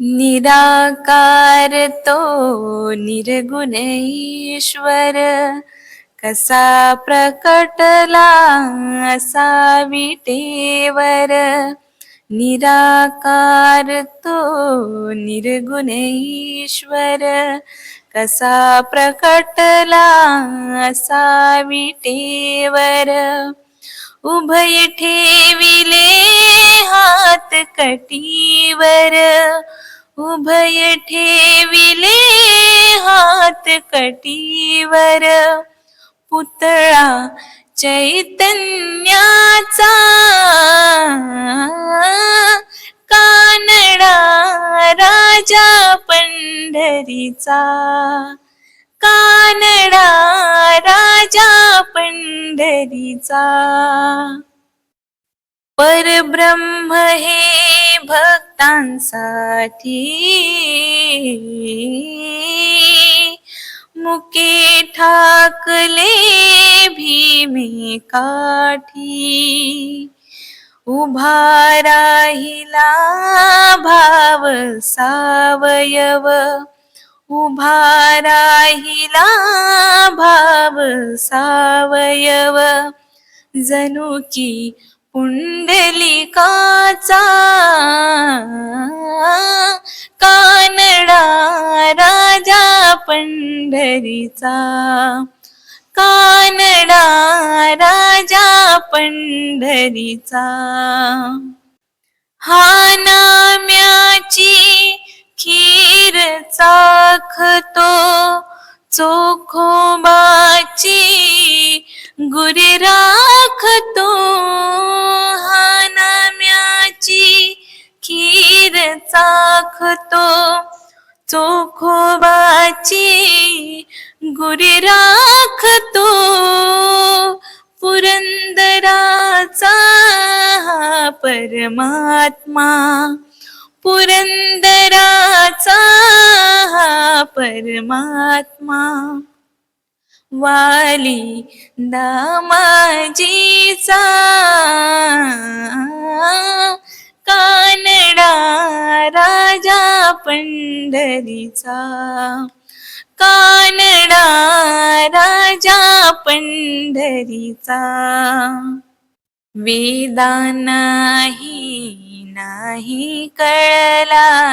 निराकार तो निर्गुण ईश्वर. कसा प्रकटला असा विटेवर. निराकार तो निर्गुण ईश्वर. कसा प्रकटला असा विटेवर. उभय ठेविले हात कटीवर. उभय ठेविले हात कटीवर. पुतळा चैतन्याचा कानडा राजा पंढरीचा. कानडा राजा पंढरीचा. परब्रह्म हे भक्तांसाठी. मुके ठाकले भीमे काठी. उभा राहिला भाव सावयव. उभा राहिला भाव सावयव. जणू की पुंडलिकाचा कानडा राजा पंढरीचा. कानडा राजा पंढरीचा. हा चाखतो चोखोबाची गुरे राखतो. हा नाम्याची खीर चाखतो. चोखोबाची गुरे राखतो. पुरंदराचा परमात्मा. पुरंदरा परमात्मा. वाली दामाजीचा कानडा राजा पंढरीचा. कानडा राजा पंढरीचा. वेदा नाही नाही कळला.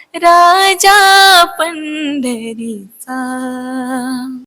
राजा पंढरीचा.